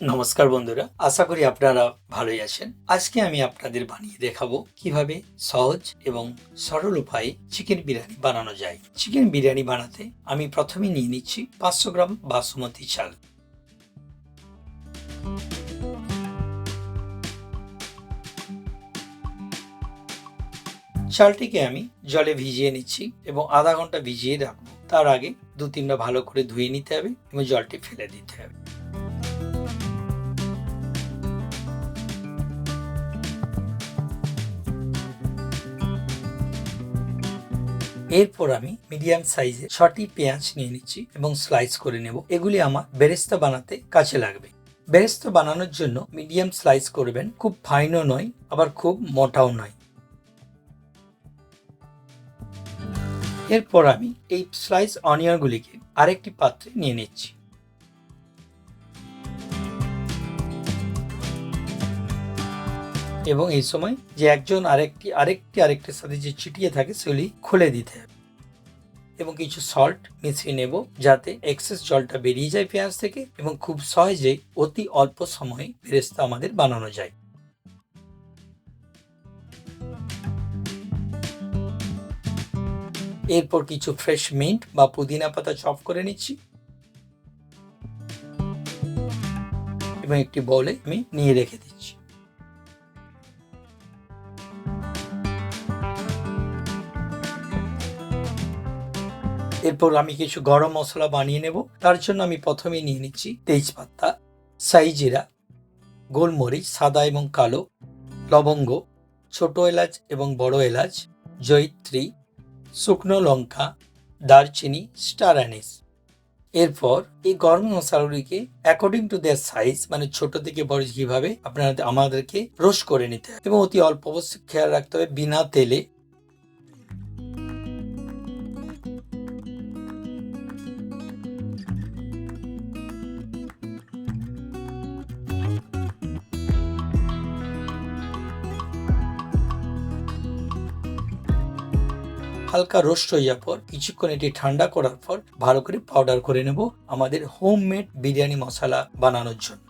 নমস্কার বন্ধুরা, আশা করি আপনারা ভালোই আছেন। আজকে আমি আপনাদের বানিয়ে দেখাবো কীভাবে সহজ এবং সরল উপায়ে চিকেন বিরিয়ানি বানানো যায়। চিকেন বিরিয়ানি বানাতে আমি প্রথমে নিয়ে নিচ্ছি পাঁচশো গ্রাম বাসমতি চাল। চালটিকে আমি জলে ভিজিয়ে নিচ্ছি এবং আধা ঘণ্টা ভিজিয়ে রাখব। তার আগে দু তিনটা ভালো করে ধুয়ে নিতে হবে এবং জলটি ফেলে দিতে হবে। এরপর আমি মিডিয়াম সাইজে ছটি পেঁয়াজ নিয়ে নিচ্ছি এবং স্লাইস করে নেব। এগুলি আমার বেরেস্তা বানাতে কাছে লাগবে। বেরেস্তা বানানোর জন্য মিডিয়াম স্লাইস করবেন। খুব ফাইনও নয়, আবার খুব মোটাও নয়। এরপর আমি এই স্লাইস অনিয়নগুলিকে আরেকটি পাত্রে নিয়ে নিচ্ছি। এবং এই সময় যে একজন আরেকটি আরেকটি আরেকটির সাথে যে চিটিয়ে থাকে সেগুলি খুলে দিতে হবে। এবং কিছু সল্ট মিশিয়ে নেব যাতে এক্সেস জলটা বেরিয়ে যায় পেঁয়াজ থেকে এবং খুব সহজেই অতি অল্প সময়ে বেরেস্তা আমাদের বানানো যায়। এরপর কিছু ফ্রেশ মিন্ট বা পুদিনা পাতা চপ করে নিচ্ছি। এবং একটি বলে আমি নিয়ে রেখে দিচ্ছি। এরপর আমি কিছু গরম মশলা বানিয়ে নেব। তার জন্য আমি প্রথমে নিয়ে নিচ্ছি তেজপাতা সাইজিরা গোলমরিচ, সাদা এবং কালো, লবঙ্গ, ছোট এলাচ এবং বড় এলাচ, জয়িত্রী, শুকনো লঙ্কা, দারচিনি, স্টার অ্যানিস। এরপর এই গরম মশলাগুলিকে অ্যাকর্ডিং টু দেয়ার সাইজ মানে ছোট থেকে বড় কীভাবে আপনারা আমাদেরকে রোস্ট করে নিতে হবে এবং অতি অল্প অবশ্যই খেয়াল রাখতে হবে। বিনা তেলে হালকা রোস্ট যাওয়ার পর, কিছুক্ষণ এটি ঠান্ডা করার পর, ভালো করে পাউডার করে নেব আমাদের হোমমেড বিরিয়ানি মশলা বানানোর জন্য।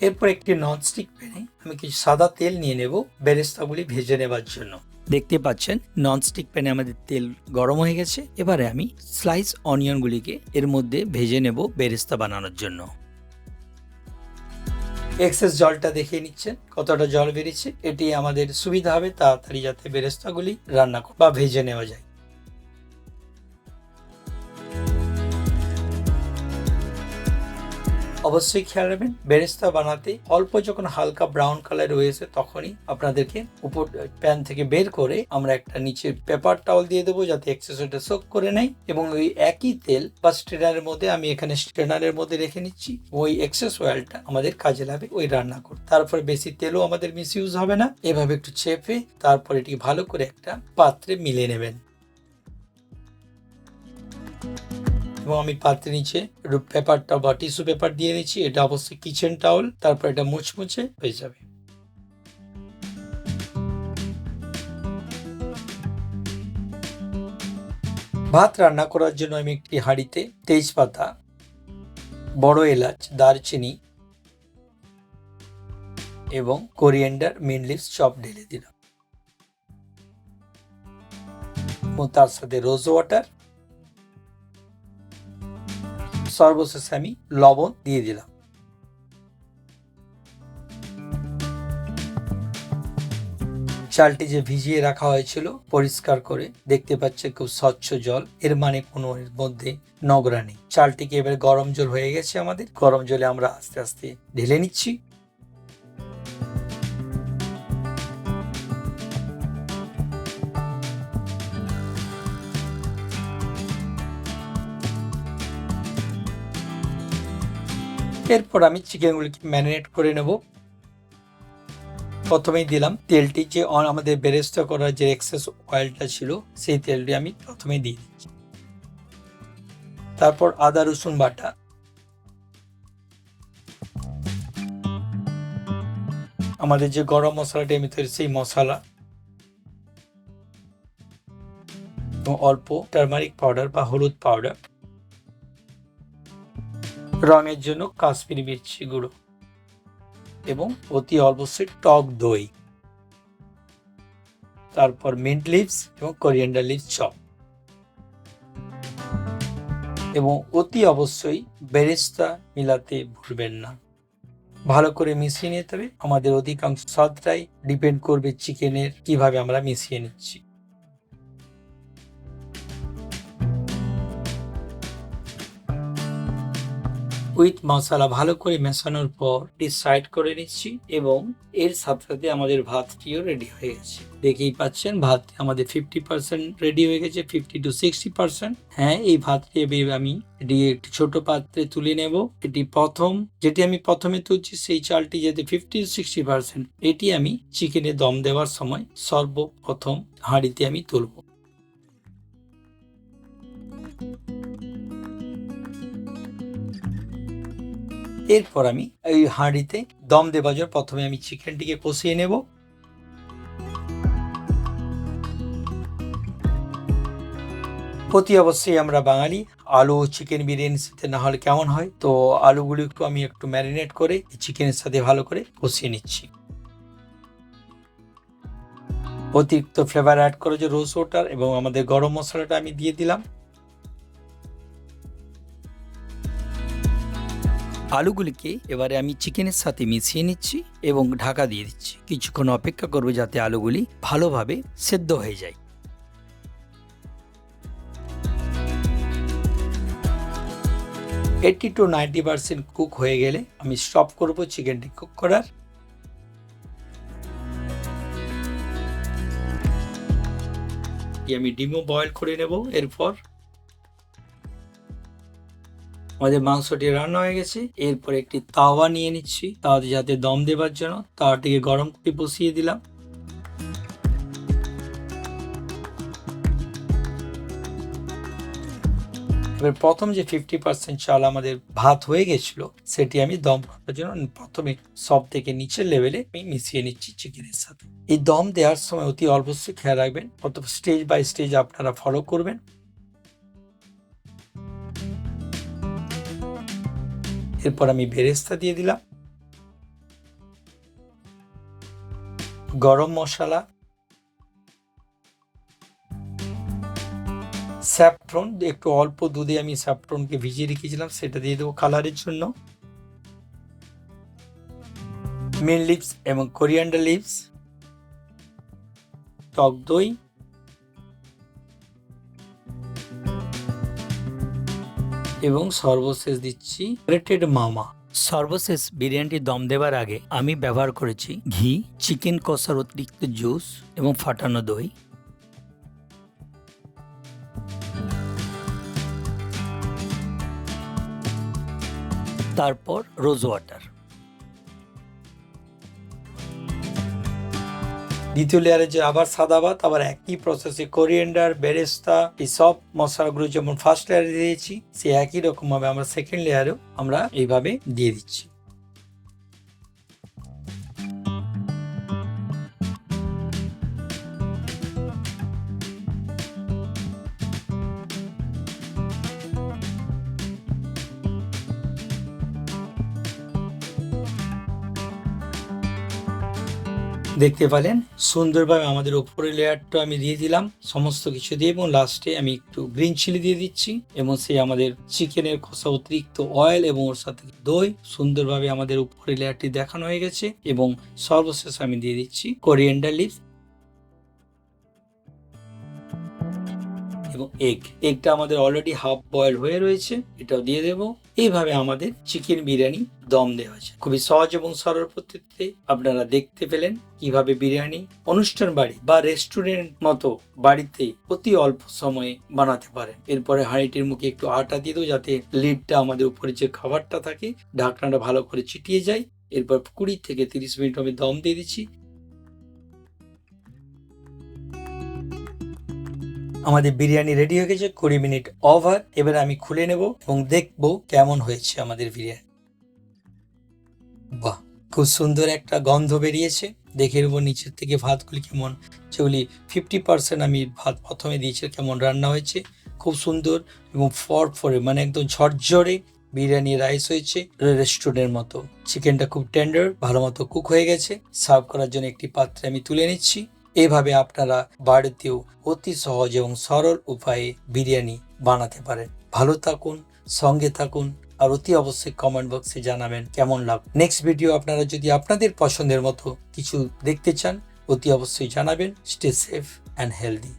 এরপর একটি ননস্টিক প্যানে আমি কিছু সাদা তেল নিয়ে নেব বেরেস্তাগুলি ভেজে নেবার জন্য। দেখতে পাচ্ছেন ননস্টিক প্যানে আমাদের তেল গরম হয়ে গেছে। এবারে আমি স্লাইস অনিয়নগুলিকে এর মধ্যে ভেজে নেব বেরেস্তা বানানোর জন্য। এক্সেস জলটা দেখিয়ে নিচ্ছেন, কতটা জল বেরিয়েছে, এটি আমাদের সুবিধা হবে তাড়াতাড়ি যাতে বেরেস্তাগুলি রান্না বা ভেজে নেওয়া যায়। অবশ্যই খেয়াল রাখবেন। বেরেস্তা বানাতে অল্প যখন হালকা ব্রাউন কালার রয়েছে তখনই আপনাদেরকে উপর প্যান থেকে বের করে আমরা একটা নিচে পেপার টাওয়াল দিয়ে দেবো যাতে এক্সেস ওটা সোক করে নেয় এবং ওই একই তেল বা স্ট্রেনারের মধ্যে আমি এখানে স্ট্রেনারের মধ্যে রেখে নিচ্ছি। ওই এক্সেস অয়েলটা আমাদের কাজে লাগবে ওই রান্না করতে। তারপরে বেশি তেলও আমাদের মিস ইউজ হবে না। এভাবে একটু চেপে তারপর এটি ভালো করে একটা পাত্রে মিলে নেবেন। এবং আমি পাত্রে নিচে পেপারটা বা টিস্যু পেপার দিয়ে দিচ্ছি এটা অবশ্যই কিচেন টাওয়াল তারপর এটা মুচমুচে হয়ে যাবে। ভাত রান্না করার জন্য আমি একটি হাঁড়িতে তেজপাতা, বড় এলাচ, দারচিনি এবং কোরিয়েন্ডার মিন লিভস চপ ঢেলে দিলাম। এবং তার সাথে রোজ ওয়াটার সর্বশেষে আমি লবণ দিয়ে দিলাম। চালটি যে ভিজিয়ে রাখা হয়েছিল, পরিষ্কার করে দেখতে পাচ্ছে খুব স্বচ্ছ জল। এর মানে কোনো এর মধ্যে নগরা নেই। চালটিকে এবার গরম জল হয়ে গেছে আমাদের। গরম জলে আমরা আস্তে আস্তে ঢেলে নিচ্ছি। এরপর আমি চিকেনগুলিকে ম্যারিনেট করে নেব। প্রথমেই দিলাম তেলটি যে আমাদের বেরেস্তা করার যে এক্সেস অয়েলটা ছিল, সেই তেলটি আমি প্রথমেই দিয়ে দিচ্ছি। তারপর আদা, রসুন বাটা। আমাদের যে গরম মশলাটি আমি তৈরি সেই মশলা। এবং অল্প টার্মারিক পাউডার বা হলুদ পাউডার। রঙের জন্য কাশ্মীরি মির্চি গুঁড়ো এবং অতি অবশ্যই টক দই। তারপর মিন্ট লিভস এবং কোরিয়ান্ডার লিভস চপ। এবং অতি অবশ্যই বেরেস্তা মিলাতে ভুলবেন না। ভালো করে মিশিয়ে নিতে হবে। আমাদের অধিকাংশ স্বাদটাই ডিপেন্ড করবে চিকেনের কীভাবে আমরা মিশিয়ে নিচ্ছি। উইথ মশলা ভালো করে মেশানোর পর সাইড করে নিচ্ছি এবং এর সাথে সাথে আমাদের ভাতটিও রেডি হয়ে গেছে। দেখেই পাচ্ছেন ভাত আমাদের ফিফটি পার্সেন্ট রেডি হয়ে গেছে ফিফটি টু সিক্সটি পার্সেন্ট হ্যাঁ এই ভাতটি আমি এটি একটি ছোট পাত্রে তুলে নেব। এটি প্রথম, যেটি আমি প্রথমে তুলছি, সেই চালটি যাতে ফিফটি সিক্সটি পার্সেন্ট এটি আমি চিকেনে দম দেওয়ার সময় সর্বপ্রথম হাঁড়িতে আমি তুলব। এরপর আমি এই হাঁড়িতে দম দেওয়ার জন্য প্রথমে আমি চিকেনটিকে কষিয়ে নেব। প্রতি অবশ্যই আমরা বাঙালি, আলু চিকেন বিরিয়ানির সাথে না হলে কেমন হয়? তো আলুগুলো একটু আমি একটু ম্যারিনেট করে চিকেনের সাথে ভালো করে কষিয়ে নিচ্ছি। অতিরিক্ত ফ্লেভার অ্যাড করে যে রোজ ওয়াটার এবং আমাদের গরম মশলাটা আমি দিয়ে দিলাম। আলুগুলিকে এবারে আমি চিকেনের সাথে মিশিয়ে নিচ্ছি এবং ঢাকা দিয়ে দিচ্ছি। কিছুক্ষণ অপেক্ষা করব যাতে আলুগুলি ভালোভাবে সেদ্ধ হয়ে যায়। Eighty to ninety percent cook হয়ে গেলে আমি স্টপ করব চিকেনটি কুক করার। আমি ডিমও বয়েল করে নেব। এরপর আমাদের মাংসটি রান্না হয়ে গেছে। এরপর একটি তাওয়া নিয়ে নিচ্ছি। তাওয়াতে যাতে দম দেবার জন্য তাওয়াটিকে গরম করে বসিয়ে দিলাম। এবার প্রথম যে ফিফটি পার্সেন্ট চাল আমাদের ভাত হয়ে গেছিল, সেটি আমি দম করার জন্য প্রথমে সব থেকে নিচের লেভেলে আমি মিশিয়ে নিচ্ছি চিকেনের সাথে। এই দম দেওয়ার সময় অতি অবশ্যই খেয়াল রাখবেন। কত স্টেজ বাই স্টেজ আপনারা ফলো করবেন। এরপর আমি বেরেস্তা দিয়ে দিলাম। গরম মশলা, স্যাফ্রন, একটু অল্প দুধে আমি স্যাফ্রনকে ভিজিয়ে রেখেছিলাম, সেটা দিয়ে দেবো কালারের জন্য। মিন লিপস এবং কোরিয়ান্ডার লিপস টক দই এবং সর্বশেষ দিচ্ছি গ্রেটেড মামা সর্বশেষ বিরিয়ানিটি দম দেওয়ার আগে আমি ব্যবহার করেছি ঘি, চিকেন কষার অতিরিক্ত জুস এবং ফাটানো দই। তারপর রোজ ওয়াটার দ্বিতীয় লেয়ারে যে আবার সাদা ভাত আবার একই প্রসেসে কোরিয়েন্ডার বেরেস্তা এই সব মশলাগুলো যেমন ফার্স্ট লেয়ারে দিয়েছি সে একই রকম ভাবে আমরা সেকেন্ড লেয়ারেও আমরা এইভাবে দিয়ে দিচ্ছি। দেখতে পেলেন। সুন্দরভাবে আমাদের উপরের লেয়ারটা আমি দিয়ে দিলাম। সমস্ত কিছু দিয়ে এবং লাস্টে আমি একটু গ্রিন চিলি দিয়ে দিচ্ছি এবং সেই আমাদের চিকেনের খোসা অতিরিক্ত অয়েল এবং ওর সাথে দই সুন্দরভাবে আমাদের উপরের লেয়ারটি দেখানো হয়ে গেছে এবং সর্বশেষ আমি দিয়ে দিচ্ছি কোরিয়েন্ডার লিভস এবং এগ এগটা আমাদের অলরেডি হাফ বয়েল হয়ে রয়েছে, এটাও দিয়ে দেব। এইভাবে আমাদের চিকেন বিরিয়ানি দম দেওয়া আছে। খুবই সহজ এবং সরল পদ্ধতিতে আপনারা দেখতে পেলেন কীভাবে বিরিয়ানি অনুষ্ঠান বাড়ি বা রেস্টুরেন্ট মতো বাড়িতে অতি অল্প সময়ে বানাতে পারেন। এরপরে হাঁড়িটির মুখে একটু আটা দিয়ে দেবো যাতে লিডটা আমাদের উপরে যে খাবারটা থাকে, ঢাকনাটা ভালো করে চিটিয়ে যায়। এরপর কুড়ি থেকে তিরিশ মিনিট আমি দম দিয়ে দিচ্ছি। আমাদের বিরিয়ানি রেডি হয়ে গেছে, কুড়ি মিনিট ওভার এবার আমি খুলে নেব এবং দেখব কেমন হয়েছে আমাদের বিরিয়ানি। বাহ, খুব সুন্দর একটা গন্ধ বেরিয়েছে। দেখে নেব নিচের থেকে ভাতগুলি কেমন, যেগুলি ফিফটি পার্সেন্ট আমি ভাত প্রথমে দিয়েছি, কেমন রান্না হয়েছে। খুব সুন্দর এবং ফর ফরে মানে একদম ঝরঝরে বিরিয়ানি রাইস হয়েছে রেস্টুরেন্টের মতো। চিকেনটা খুব টেন্ডার ভালো মতো কুক হয়ে গেছে। সার্ভ করার জন্য একটি পাত্রে আমি তুলে নিচ্ছি। এভাবে আপনারা বাড়িতেও অতি সহজ এবং সরল উপায়ে বিরিয়ানি বানাতে পারেন। ভালো থাকুন, সঙ্গে থাকুন আর অতি অবশ্যই কমেন্ট বক্সে জানাবেন কেমন লাগ নেক্সট ভিডিও আপনারা যদি আপনাদের পছন্দের মতো কিছু দেখতে চান, অতি অবশ্যই জানাবেন। Stay safe and healthy